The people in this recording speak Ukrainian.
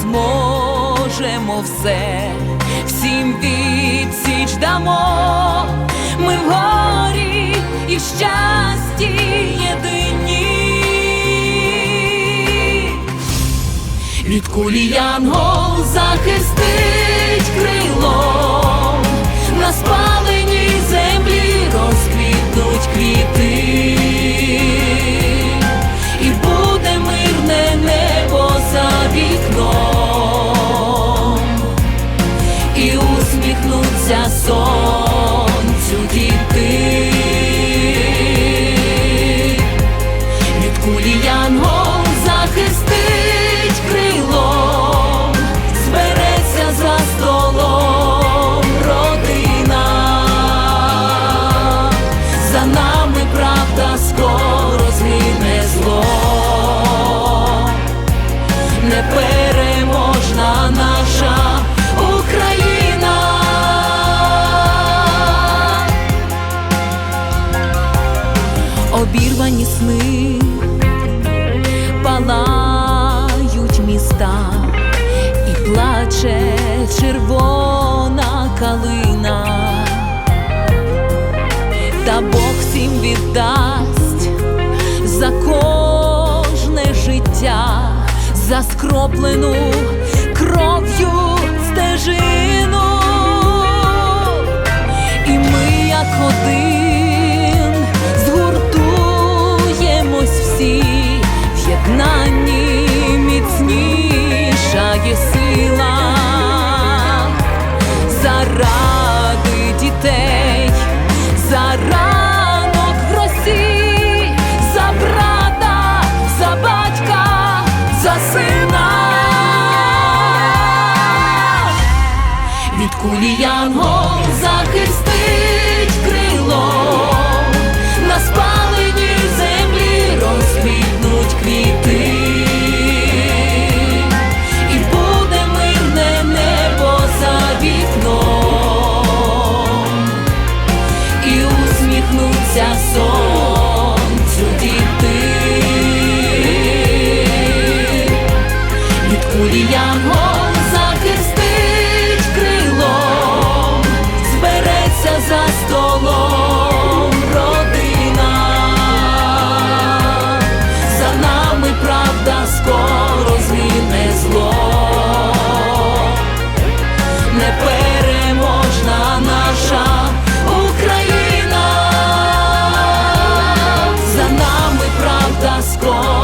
зможемо все, всім відсіч дамо, ми в горі і в щасті єдині. Від кулі янгол захистить крилом, на спаленій Обірвані сни палають міста і плаче червона калина, та Бог всім віддасть за кожне життя, за скроплену 故里杨红。Скоро